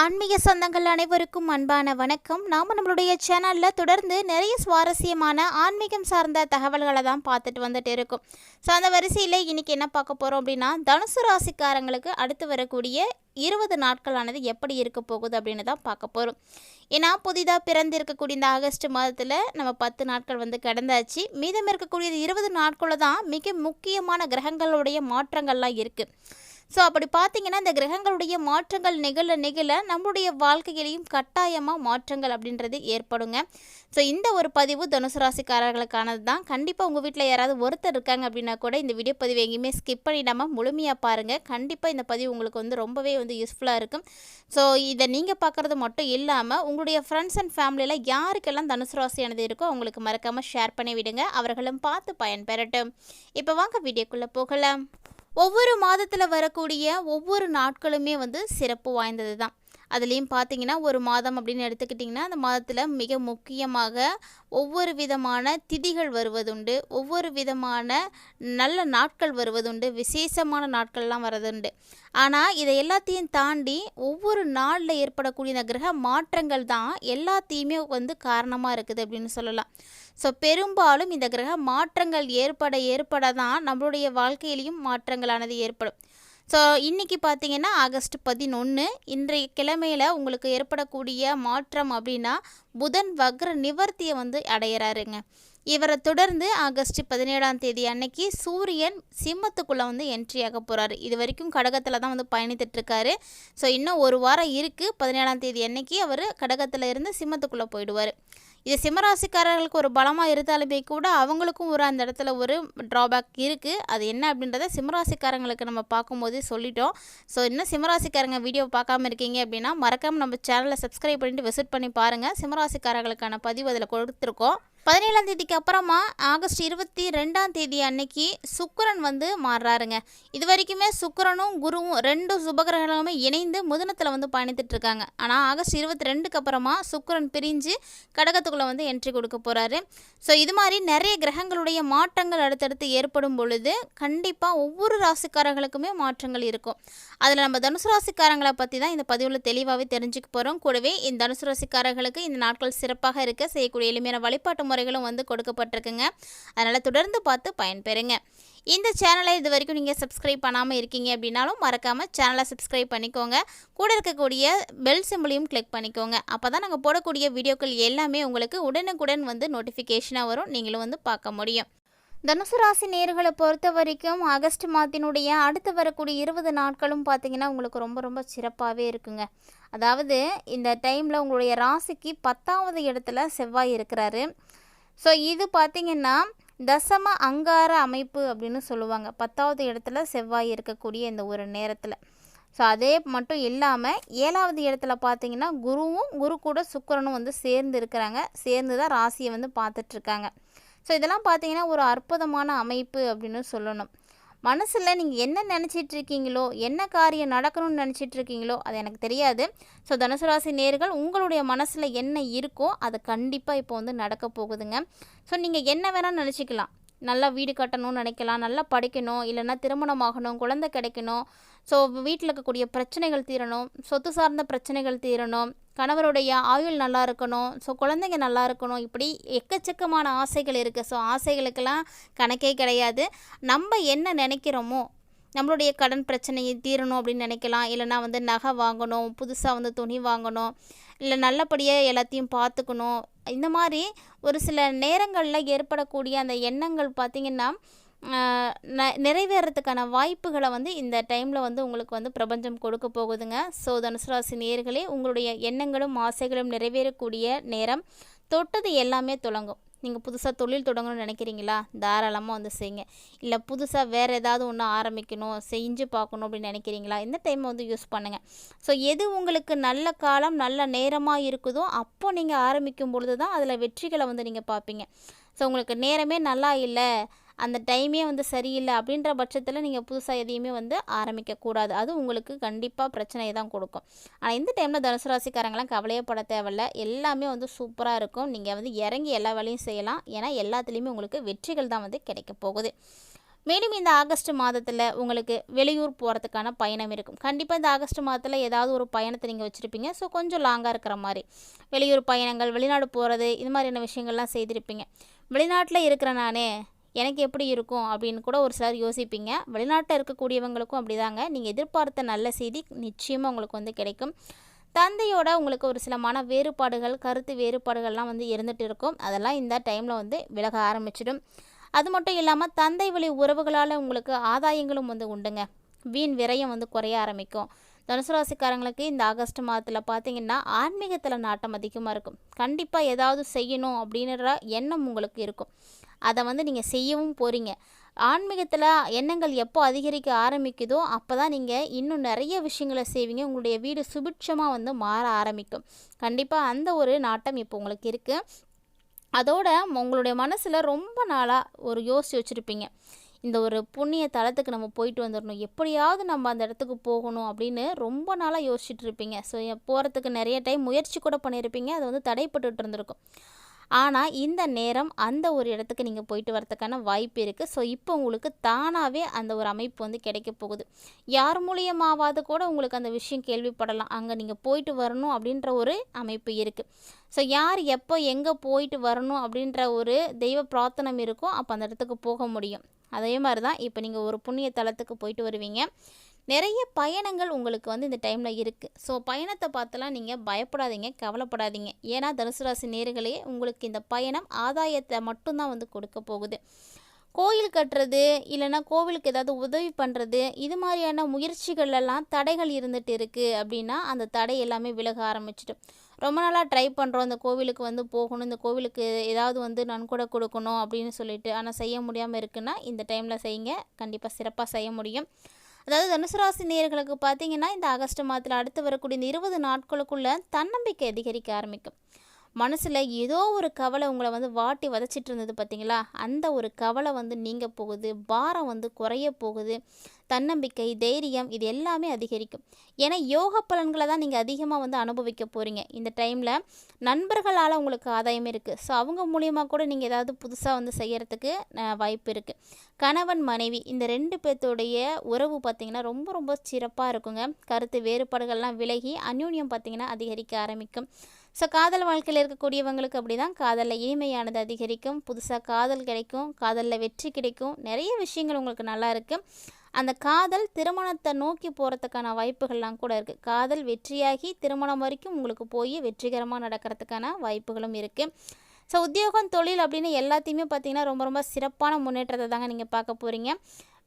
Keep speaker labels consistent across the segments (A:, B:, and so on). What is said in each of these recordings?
A: ஆன்மீக சொந்தங்கள் அனைவருக்கும் அன்பான வணக்கம். நாம் நம்மளுடைய சேனலில் தொடர்ந்து நிறைய சுவாரஸ்யமான ஆன்மீகம் சார்ந்த தகவல்களை தான் பார்த்துட்டு வந்துட்டு இருக்கோம். ஸோ அந்த வரிசையில் இன்றைக்கி என்ன பார்க்க போகிறோம் அப்படின்னா தனுசு ராசிக்காரங்களுக்கு அடுத்து வரக்கூடிய இருபது நாட்களானது எப்படி இருக்க போகுது அப்படின்னு தான் பார்க்க போகிறோம் ஏன்னா புதிதாக பிறந்து இருக்கக்கூடிய இந்த ஆகஸ்ட் மாதத்தில் நம்ம பத்து நாட்கள் வந்து கடந்தாச்சு. மீதம் இருக்கக்கூடிய இருபது நாட்களில் தான் மிக முக்கியமான கிரகங்களுடைய மாற்றங்கள்லாம் இருக்குது ஸோ அப்படி பார்த்தீங்கன்னா இந்த கிரகங்களுடைய மாற்றங்கள் நிகழ நிகழ நம்மளுடைய வாழ்க்கையிலையும் கட்டாயமாக மாற்றங்கள் அப்படின்றது ஏற்படுங்க. ஸோ இந்த ஒரு பதிவு தனுசு ராசிக்காரர்களுக்கானது தான். கண்டிப்பாக உங்கள் வீட்டில் யாராவது ஒருத்தர் இருக்காங்க அப்படின்னா கூட இந்த வீடியோ பதிவு எங்கேயுமே ஸ்கிப் பண்ணிடாமல் முழுமையாக பாருங்கள் கண்டிப்பாக இந்த பதிவு உங்களுக்கு வந்து ரொம்பவே வந்து யூஸ்ஃபுல்லாக இருக்கும். ஸோ இதை நீங்கள் பார்க்குறது மட்டும் இல்லாமல் உங்களுடைய ஃப்ரெண்ட்ஸ் அண்ட் ஃபேமிலியில் யாருக்கெல்லாம் தனுசு ராசியானது இருக்கோ அவங்களுக்கு மறக்காமல் ஷேர் பண்ணி விடுங்க. அவர்களும் பார்த்து பயன்பெறட்டும். இப்போ வாங்க வீடியோக்குள்ளே போகலாம். ஒவ்வொரு மாதத்தில் வரக்கூடிய ஒவ்வொரு நாட்களுமே வந்து சிறப்பு வாய்ந்தது தான் அதுலேயும் பார்த்தீங்கன்னா ஒரு மாதம் அப்படின்னு எடுத்துக்கிட்டிங்கன்னா அந்த மாதத்தில் மிக முக்கியமாக ஒவ்வொரு விதமான திதிகள் வருவதுண்டு. ஒவ்வொரு விதமான நல்ல நாட்கள் வருவதுண்டு. விசேஷமான நாட்கள்லாம் வரதுண்டு ஆனால் இதை எல்லாத்தையும் தாண்டி ஒவ்வொரு நாளில் ஏற்படக்கூடிய இந்த கிரக மாற்றங்கள் தான் எல்லாத்தையுமே வந்து காரணமாக இருக்குது அப்படின்னு சொல்லலாம். ஸோ பெரும்பாலும் இந்த கிரக மாற்றங்கள் ஏற்பட ஏற்பட தான் நம்மளுடைய வாழ்க்கையிலையும் மாற்றங்களானது ஏற்படும். ஸோ இன்றைக்கி பார்த்தீங்கன்னா ஆகஸ்ட் பதினொன்று இன்றைய கிழமையில் உங்களுக்கு ஏற்படக்கூடிய மாற்றம் அப்படின்னா புதன் வக்ர நிவர்த்தியை வந்து அடையிறாருங்க. இவரை தொடர்ந்து ஆகஸ்ட் பதினேழாம் தேதி அன்னைக்கு சூரியன் சிம்மத்துக்குள்ளே வந்து என்ட்ரி ஆக போகிறாரு இது வரைக்கும் கடகத்தில் தான் வந்து பயணித்துட்ருக்காரு ஸோ இன்னும் ஒரு வாரம் இருக்குது பதினேழாம் தேதி அன்னைக்கு அவர் கடகத்தில் இருந்து சிம்மத்துக்குள்ளே போயிடுவார். இது சிம்மராசிக்காரர்களுக்கு ஒரு பலமாக இருந்தாலுமே கூட அவங்களுக்கும் ஒரு அந்த இடத்துல ஒரு ட்ராபேக் இருக்குது அது என்ன அப்படின்றத சிம்மராசிக்காரங்களுக்கு நம்ம பார்க்கும்போதே சொல்லிட்டோம். ஸோ இன்னும் சிம்மராசிக்காரங்க வீடியோ பார்க்காம இருக்கீங்க அப்படின்னா மறக்காமல் நம்ம சேனலை சப்ஸ்கிரைப் பண்ணிட்டு விசிட் பண்ணி பாருங்கள் சிம்மராசிக்காரர்களுக்கான பதிவு அதில் கொடுத்துருக்கோம். பதினேழாம் தேதிக்கு அப்புறமா ஆகஸ்ட் இருபத்தி ரெண்டாம் தேதி அன்னைக்கு சுக்கரன் வந்து மாறுறாருங்க. இது வரைக்குமே சுக்கரனும் குருவும் ரெண்டு சுபகிரகங்களுமே இணைந்து முதனத்தில் வந்து பயணித்துட்டு இருக்காங்க. ஆனால் ஆகஸ்ட் இருபத்தி ரெண்டுக்கு அப்புறமா சுக்கரன் பிரிஞ்சு கடகத்துக்குள்ளே வந்து என்ட்ரி கொடுக்க போகிறாரு ஸோ இது மாதிரி நிறைய கிரகங்களுடைய மாற்றங்கள் அடுத்தடுத்து ஏற்படும் பொழுது கண்டிப்பாக ஒவ்வொரு ராசிக்காரர்களுக்குமே மாற்றங்கள் இருக்கும். அதில் நம்ம தனுசு ராசிக்காரங்களை பற்றி தான் இந்த பதிவில் தெளிவாகவே தெரிஞ்சுக்க போகிறோம் கூடவே இந்த தனுசு ராசிக்காரர்களுக்கு இந்த நாட்கள் சிறப்பாக இருக்க செய்யக்கூடிய எளிமையான வழிபாட்டு முறைகளும் வந்து கொடுக்கப்பட்டிருக்குங்க. அதனால் தொடர்ந்து பார்த்து பயன்பெறுங்க. இந்த சேனலை இது வரைக்கும் நீங்கள் சப்ஸ்கிரைப் பண்ணாமல் இருக்கீங்க அப்படின்னாலும் மறக்காமல் சேனலை சப்ஸ்கிரைப் பண்ணிக்கோங்க. கூட இருக்கக்கூடிய பெல் சிம்பிளையும் கிளிக் பண்ணிக்கோங்க. அப்போ தான் நாங்கள் போடக்கூடிய வீடியோக்கள் எல்லாமே உங்களுக்கு உடனுக்குடன் வந்து நோட்டிஃபிகேஷனாக வரும். நீங்களும் வந்து பார்க்க முடியும். தனுசு ராசி நேர்களை பொறுத்த வரைக்கும் ஆகஸ்ட் மாதத்தினுடைய அடுத்து வரக்கூடிய இருபது நாட்களும் பார்த்தீங்கன்னா உங்களுக்கு ரொம்ப ரொம்ப சிறப்பாகவே இருக்குங்க. அதாவது இந்த டைமில் உங்களுடைய ராசிக்கு பத்தாவது இடத்துல செவ்வாய் இருக்கிறாரு. ஸோ இது பார்த்திங்கன்னா தசம அங்கார அமைப்பு அப்படின்னு சொல்லுவாங்க. பத்தாவது இடத்துல செவ்வாய் இருக்கக்கூடிய இந்த ஒரு நேரத்தில். ஸோ அதே மட்டும் இல்லாமல் ஏழாவது இடத்துல பார்த்தீங்கன்னா குருவும் குரு கூட சுக்கரனும் வந்து சேர்ந்து இருக்கிறாங்க. சேர்ந்து தான் ராசியை வந்து பார்த்துட்ருக்காங்க ஸோ இதெல்லாம் பார்த்தீங்கன்னா ஒரு அற்புதமான அமைப்பு அப்படின்னு சொல்லணும். மனசில் நீங்கள் என்ன நினச்சிட்டு இருக்கீங்களோ என்ன காரியம் நடக்கணும்னு நினச்சிட்டு இருக்கீங்களோ அது எனக்கு தெரியாது. ஸோ தனுசு ராசி நேர்கள் உங்களுடைய மனசில் என்ன இருக்கோ அது கண்டிப்பாக இப்போ வந்து நடக்க போகுதுங்க. ஸோ நீங்கள் என்ன வேணால் நினச்சிக்கலாம். நல்லா வீடு கட்டணும்னு நினைக்கலாம் நல்லா படிக்கணும் இல்லைன்னா திருமணம் ஆகணும் குழந்தை கிடைக்கணும். ஸோ வீட்டில் இருக்கக்கூடிய பிரச்சனைகள் தீரணும் சொத்து சார்ந்த பிரச்சனைகள் தீரணும் கணவருடைய ஆயுள் நல்லா இருக்கணும் ஸோ குழந்தைங்க நல்லா இருக்கணும் இப்படி எக்கச்சக்கமான ஆசைகள் இருக்குது ஸோ ஆசைகளுக்கெல்லாம் கணக்கே கிடையாது. நம்ம என்ன நினைக்கிறோமோ நம்மளுடைய கடன் பிரச்சனையை தீரணும் அப்படின்னு நினைக்கலாம். இல்லைனா வந்து நகை வாங்கணும் புதுசாக வந்து துணி வாங்கணும் இல்லை நல்லபடியாக எல்லாத்தையும் பார்த்துக்கணும். இந்த மாதிரி ஒரு சில நேரங்களில் ஏற்படக்கூடிய அந்த எண்ணங்கள் பார்த்திங்கன்னா ந நிறைவேறதுக்கான வாய்ப்புகளை வந்து இந்த டைமில் வந்து உங்களுக்கு வந்து பிரபஞ்சம் கொடுக்க போகுதுங்க. ஸோ தனுசுராசி நேர்களே உங்களுடைய எண்ணங்களும் ஆசைகளும் நிறைவேறக்கூடிய நேரம். தொட்டது எல்லாமே தொடங்கும் நீங்கள் புதுசாக தொழில் தொடங்கணும்னு நினைக்கிறீங்களா? தாராளமாக வந்து செய்யுங்க இல்லை புதுசாக வேறு ஏதாவது ஒன்று ஆரம்பிக்கணும் செஞ்சு பார்க்கணும் அப்படின்னு நினைக்கிறீங்களா? இந்த டைமை வந்து யூஸ் பண்ணுங்கள் ஸோ எது உங்களுக்கு நல்ல காலம் நல்ல நேரமாக இருக்குதோ அப்போ நீங்கள் ஆரம்பிக்கும் பொழுது தான் அதில் வெற்றிகளை வந்து நீங்கள் பார்ப்பீங்க. ஸோ உங்களுக்கு நேரமே நல்லா இல்லை அந்த டைமே வந்து சரியில்லை அப்படின்ற பட்சத்தில் நீங்கள் புதுசாக எதையுமே வந்து ஆரம்பிக்கக்கூடாது. அது உங்களுக்கு கண்டிப்பாக பிரச்சனையை தான் கொடுக்கும். ஆனால் இந்த டைமில் தனுசு ராசிக்காரங்களாம் கவலையப்பட தேவையில்ல. எல்லாமே வந்து சூப்பராக இருக்கும். நீங்கள் வந்து இறங்கி எல்லா வேலையும் செய்யலாம். ஏன்னா எல்லாத்துலேயுமே உங்களுக்கு வெற்றிகள் தான் வந்து கிடைக்க போகுது. மேலும் இந்த ஆகஸ்ட் மாதத்தில் உங்களுக்கு வெளியூர் போகிறதுக்கான பயணம் இருக்கும். கண்டிப்பாக இந்த ஆகஸ்ட் மாதத்தில் ஏதாவது ஒரு பயணத்தை நீங்கள் வச்சுருப்பீங்க. ஸோ கொஞ்சம் லாங்காக இருக்கிற மாதிரி. வெளியூர் பயணங்கள் வெளிநாடு போகிறது இது மாதிரியான விஷயங்கள்லாம் செய்திருப்பீங்க. வெளிநாட்டில் இருக்கிற நானே எனக்கு எப்படி இருக்கும் அப்படின்னு கூட ஒரு சிலர் யோசிப்பீங்க. வெளிநாட்டில் இருக்கக்கூடியவங்களுக்கும் அப்படிதாங்க. நீங்கள் எதிர்பார்த்த நல்ல செய்தி நிச்சயமாக உங்களுக்கு வந்து கிடைக்கும். தந்தையோட உங்களுக்கு ஒரு சில மன வேறுபாடுகள் கருத்து வேறுபாடுகள்லாம் வந்து இருந்துகிட்டு இருக்கும். அதெல்லாம் இந்த டைமில் வந்து விலக ஆரம்பிச்சிடும். அது மட்டும் இல்லாமல் தந்தை வழி உறவுகளால் உங்களுக்கு ஆதாயங்களும் வந்து உண்டுங்க. வீண் விரயம் வந்து குறைய ஆரம்பிக்கும். தனுசு ராசிக்காரங்களுக்கு இந்த ஆகஸ்ட் மாதத்தில் பார்த்தீங்கன்னா ஆன்மீகத்தில் நாட்டம் அதிகமாக இருக்கும். கண்டிப்பாக ஏதாவது செய்யணும் அப்படின்ற எண்ணம் உங்களுக்கு இருக்கும். அதை வந்து நீங்கள் செய்யவும் போகிறீங்க ஆன்மீகத்தில் எண்ணங்கள் எப்போ அதிகரிக்க ஆரம்பிக்குதோ அப்போ தான் நீங்கள் இன்னும் நிறைய விஷயங்களை செய்வீங்க. உங்களுடைய வீடு சுபிட்சமாக வந்து மாற ஆரம்பிக்கும். கண்டிப்பாக அந்த ஒரு நாட்டம் இப்போ உங்களுக்கு இருக்குது அதோட உங்களுடைய மனசில் ரொம்ப நாளாக ஒரு யோசித்து வச்சுருப்பீங்க. இந்த ஒரு புண்ணிய தலத்துக்கு நம்ம போயிட்டு வந்துடணும் எப்படியாவது நம்ம அந்த இடத்துக்கு போகணும் அப்படின்னு ரொம்ப நாளாக யோசிச்சுட்டு இருப்பீங்க. ஸோ போகிறதுக்கு நிறைய டைம் முயற்சி கூட பண்ணியிருப்பீங்க அது வந்து தடைப்பட்டு இருந்திருக்கும். ஆனால் இந்த நேரம் அந்த ஒரு இடத்துக்கு நீங்கள் போயிட்டு வரதுக்கான வாய்ப்பு இருக்குது ஸோ இப்போ உங்களுக்கு தானாகவே அந்த ஒரு அமைப்பு வந்து கிடைக்க போகுது. யார் மூலியமாவது கூட உங்களுக்கு அந்த விஷயம் கேள்விப்படலாம். அங்கே நீங்கள் போயிட்டு வரணும் அப்படின்ற ஒரு அமைப்பு இருக்குது ஸோ யார் எப்போ எங்கே போயிட்டு வரணும் அப்படின்ற ஒரு தெய்வ பிரார்த்தனம் இருக்கோ அப்போ அந்த இடத்துக்கு போக முடியும். அதே மாதிரி தான் இப்போ நீங்கள் ஒரு புண்ணிய தலத்துக்கு போயிட்டு வருவீங்க. நிறைய பயணங்கள் உங்களுக்கு வந்து இந்த டைமில் இருக்குது ஸோ பயணத்தை பார்த்துலாம் நீங்கள் பயப்படாதீங்க கவலைப்படாதீங்க. ஏன்னா தனுசு ராசி நேர்களே உங்களுக்கு இந்த பயணம் ஆதாயத்தை மட்டும்தான் வந்து கொடுக்க போகுது. கோயில் கட்டுறது இல்லைன்னா கோவிலுக்கு ஏதாவது உதவி பண்ணுறது இது மாதிரியான முயற்சிகளெல்லாம் தடைகள் இருந்துகிட்டு இருக்குது அப்படின்னா அந்த தடை எல்லாமே விலக ஆரம்பிச்சிடும் ரொம்ப நாளாக ட்ரை பண்ணுறோம் இந்த கோவிலுக்கு வந்து போகணும் இந்த கோவிலுக்கு ஏதாவது வந்து நன்கொடை கொடுக்கணும் அப்படின்னு சொல்லிட்டு. ஆனால் செய்ய முடியாமல் இருக்குன்னா இந்த டைமில் செய்யுங்க. கண்டிப்பாக சிறப்பாக செய்ய முடியும். அதாவது தனுசு ராசி நேர்களுக்கு பார்த்தீங்கன்னா இந்த ஆகஸ்ட் மாதத்தில் அடுத்து வரக்கூடிய இந்த இருபது நாட்களுக்குள்ள தன்னம்பிக்கை அதிகரிக்க ஆரம்பிக்கும். மனசில் ஏதோ ஒரு கவலை உங்களை வந்து வாட்டி வதச்சிட்டு இருந்தது பார்த்தீங்களா அந்த ஒரு கவலை வந்து நீங்கள் போகுது பாரம் வந்து குறைய போகுது தன்னம்பிக்கை தைரியம் இது எல்லாமே அதிகரிக்கும். ஏன்னா யோக பலன்களை தான் நீங்கள் அதிகமாக வந்து அனுபவிக்க போகிறீங்க இந்த டைமில் நண்பர்களால் உங்களுக்கு ஆதாயம் இருக்குது ஸோ அவங்க மூலியமாக கூட நீங்கள் ஏதாவது புதுசாக வந்து செய்கிறதுக்கு வாய்ப்பு இருக்குது கணவன் மனைவி இந்த ரெண்டு பேர்த்தோடைய உறவு பார்த்திங்கன்னா ரொம்ப ரொம்ப சிறப்பாக இருக்குங்க. கருத்து வேறுபாடுகள்லாம் விலகி அந்யூன்யம் பார்த்திங்கன்னா அதிகரிக்க ஆரம்பிக்கும். ஸோ காதல் வாழ்க்கையில் இருக்கக்கூடியவங்களுக்கு அப்படி தான் காதலில் இனிமையானது அதிகரிக்கும். புதுசாக காதல் கிடைக்கும். காதலில் வெற்றி கிடைக்கும். நிறைய விஷயங்கள் உங்களுக்கு நல்லா இருக்குது அந்த காதல் திருமணத்தை நோக்கி போகிறதுக்கான வாய்ப்புகள்லாம் கூட இருக்குது காதல் வெற்றியாகி திருமணம் வரைக்கும் உங்களுக்கு போய் வெற்றிகரமாக நடக்கிறதுக்கான வாய்ப்புகளும் இருக்குது ஸோ உத்தியோகம் தொழில் அப்படின்னு எல்லாத்தையுமே பார்த்தீங்கன்னா ரொம்ப ரொம்ப சிறப்பான முன்னேற்றத்தை தாங்க நீங்கள் பார்க்க போகிறீங்க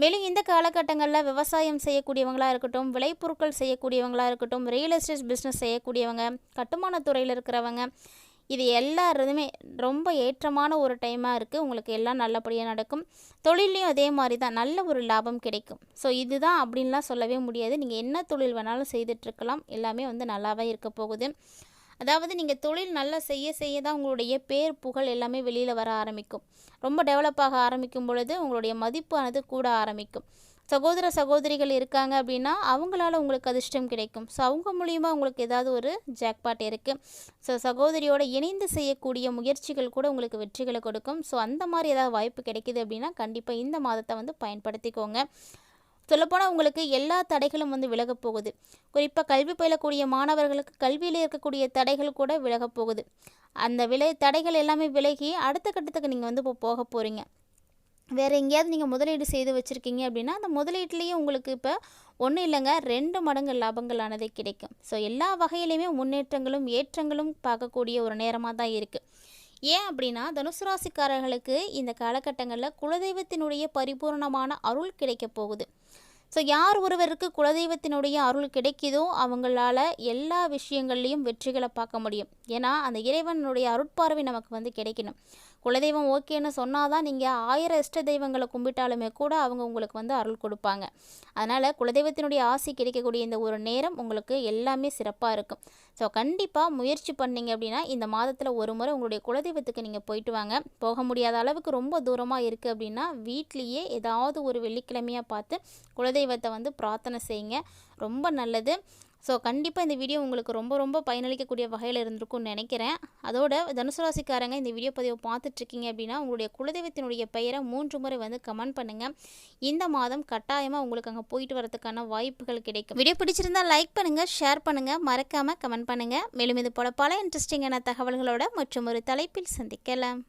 A: மேலும் இந்த காலகட்டங்களில் விவசாயம் செய்யக்கூடியவங்களாக இருக்கட்டும் விளைபொருட்கள் செய்யக்கூடியவங்களாக இருக்கட்டும் ரியல் எஸ்டேட் பிஸ்னஸ் செய்யக்கூடியவங்க கட்டுமான துறையில் இருக்கிறவங்க இது எல்லாருமே ரொம்ப ஏற்றமான ஒரு டைமாக இருக்குது உங்களுக்கு எல்லாம் நல்லபடியாக நடக்கும். தொழிலையும் அதே மாதிரி தான் நல்ல ஒரு லாபம் கிடைக்கும். ஸோ இதுதான் அப்படின்லாம் சொல்லவே முடியாது. நீங்கள் என்ன தொழில் வேணாலும் செய்துட்ருக்கலாம் எல்லாமே வந்து நல்லாவே இருக்க போகுது. அதாவது நீங்கள் தொழில் நல்லா செய்ய செய்ய தான் உங்களுடைய பேர் புகழ் எல்லாமே வெளியில் வர ஆரம்பிக்கும். ரொம்ப டெவலப் ஆக ஆரம்பிக்கும் பொழுது உங்களுடைய மதிப்பானது கூட ஆரம்பிக்கும். சகோதர சகோதரிகள் இருக்காங்க அப்படின்னா அவங்களால உங்களுக்கு அதிர்ஷ்டம் கிடைக்கும். ஸோ அவங்க மூலியமாக உங்களுக்கு ஏதாவது ஒரு ஜாக்பாட் இருக்குது ஸோ சகோதரியோட இணைந்து செய்யக்கூடிய முயற்சிகள் கூட உங்களுக்கு வெற்றிகளை கொடுக்கும். ஸோ அந்த மாதிரி ஏதாவது வாய்ப்பு கிடைக்கிது அப்படின்னா கண்டிப்பாக இந்த மாதத்தை வந்து பயன்படுத்திக்கோங்க. சொல்லப்போனால் உங்களுக்கு எல்லா தடைகளும் வந்து விலகப் போகுது. குறிப்பாக கல்வி பயிலக்கூடிய மாணவர்களுக்கு கல்வியில் இருக்கக்கூடிய தடைகள் கூட விலகப் போகுது. அந்த விலை தடைகள் எல்லாமே விலகி அடுத்த கட்டத்துக்கு நீங்கள் வந்து இப்போ போக போகிறீங்க வேறு எங்கேயாவது நீங்கள் முதலீடு செய்து வச்சுருக்கீங்க அப்படின்னா அந்த முதலீட்லேயும் உங்களுக்கு இப்போ ஒன்றும் இல்லைங்க ரெண்டு மடங்கு லாபங்களானது கிடைக்கும். ஸோ எல்லா வகையிலையுமே முன்னேற்றங்களும் ஏற்றங்களும் பார்க்கக்கூடிய ஒரு நேரமாக தான் இருக்குது ஏன் அப்படின்னா தனுசு ராசிக்காரர்களுக்கு இந்த காலகட்டங்களில் குலதெய்வத்தினுடைய பரிபூர்ணமான அருள் கிடைக்க போகுது. ஸோ யார் ஒருவருக்கு குலதெய்வத்தினுடைய அருள் கிடைக்குதோ அவங்களால எல்லா விஷயங்கள்லையும் வெற்றிகளை பார்க்க முடியும். ஏன்னா அந்த இறைவனுடைய அருட்பார்வை நமக்கு வந்து கிடைக்கணும். குலதெய்வம் ஓகேன்னு சொன்னால் தான் நீங்கள் ஆயிரம் இஷ்ட தெய்வங்களை கும்பிட்டாலுமே கூட அவங்க உங்களுக்கு வந்து அருள் கொடுப்பாங்க. அதனால் குலதெய்வத்தினுடைய ஆசை கிடைக்கக்கூடிய இந்த ஒரு நேரம் உங்களுக்கு எல்லாமே சிறப்பாக இருக்கும். ஸோ கண்டிப்பாக முயற்சி பண்ணீங்க அப்படின்னா இந்த மாதத்தில் ஒரு முறை உங்களுடைய குலதெய்வத்துக்கு நீங்கள் போயிட்டு வாங்க. போக முடியாத அளவுக்கு ரொம்ப தூரமாக இருக்குது அப்படின்னா வீட்லேயே ஏதாவது ஒரு வெள்ளிக்கிழமையாக பார்த்து குலதெய்வத்தை வந்து பிரார்த்தனை செய்யுங்க. ரொம்ப நல்லது. ஸோ கண்டிப்பாக இந்த வீடியோ உங்களுக்கு ரொம்ப ரொம்ப பயனளிக்கக்கூடிய வகையில் இருந்திருக்கும்னு நினைக்கிறேன். அதோட தனுசு ராசிக்காரங்க இந்த வீடியோ பதிவை பார்த்துட்ருக்கீங்க அப்படின்னா உங்களுடைய குலதெய்வத்தினுடைய பெயரை மூன்று முறை வந்து கமெண்ட் பண்ணுங்கள் இந்த மாதம் கட்டாயமாக உங்களுக்கு அங்கே போயிட்டு வரதுக்கான வாய்ப்புகள் கிடைக்கும். வீடியோ பிடிச்சிருந்தால் லைக் பண்ணுங்கள் ஷேர் பண்ணுங்கள் மறக்காமல் கமெண்ட் பண்ணுங்கள் மேலும் இது போல பல இன்ட்ரெஸ்டிங்கான தகவல்களோட மற்றும் ஒரு தலைப்பில் சந்திக்கலாம்.